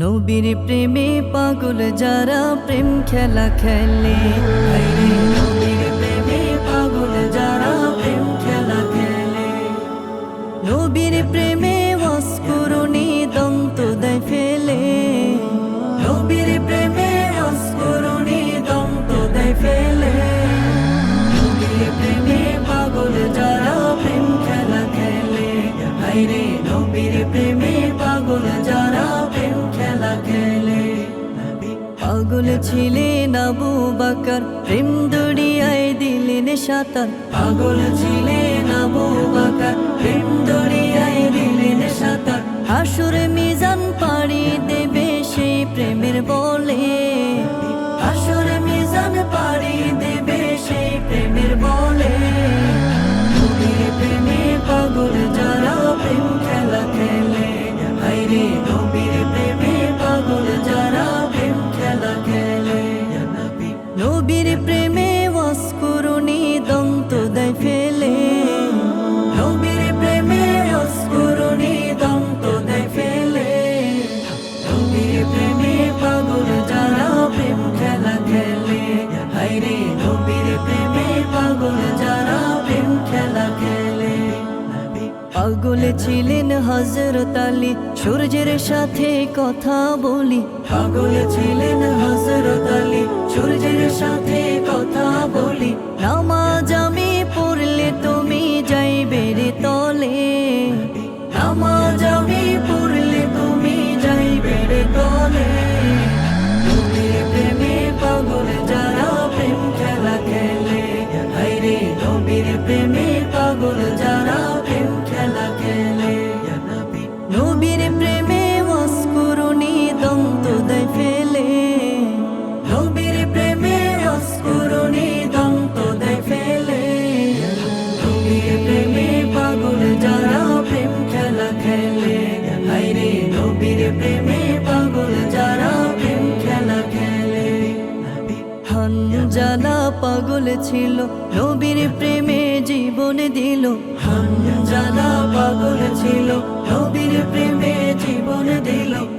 নবীর প্রেমে পাগল যারা প্রেম খেলা খেলে। পাগল ছিলেন আবু বাকার, প্রেম দড়িয়ায় দিলে সাঁতার। পাগল ছিলেন আবু বাকার, প্রেম দড়িয়ায় দিলে সাঁতার। হাসুর মিজান পাড়ি দেবে সেই প্রেমের বলে। ছিলেন হজরত আলী। সূর্যের সাথে কথা বলি। পাগল ছিলেন হজরত আলী। জালা পাগল ছিল নবীর প্রেমে জীবন দিল। হামজালা পাগল ছিল নবীর প্রেমে জীবন দিল।